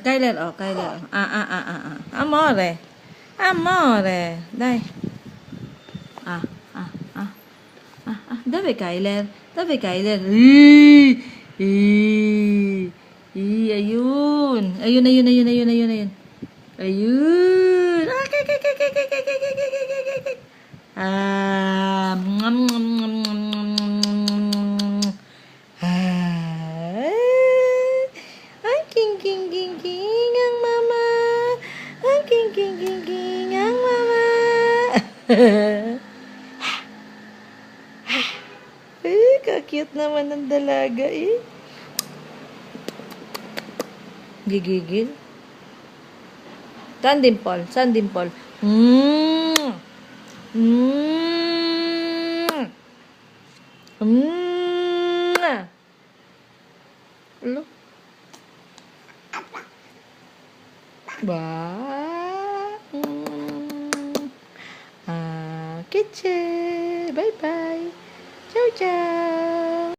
Kyler, oh, Kyler. oh. lẹt, à à à à Amore. Amore. Dai. Ah, ah, ah. Ah, ah. Dove Kyler? Dove lên Ih! Ih! Ih, ayun. Ayun, ayun, ayun, ayun, ayun, ayun. Ayun. Ah, kay, kay, kay, kay, kay, kay, kay, kay, kay, kay, kay, kay, kay. Ah, eh, kakute naman ng dalaga eh. Gigigil. Saan dimple? Saan dimple? Mmm. Mmm. Mmm. Ano? Ba? kitchen. Bye bye. Ciao, ciao.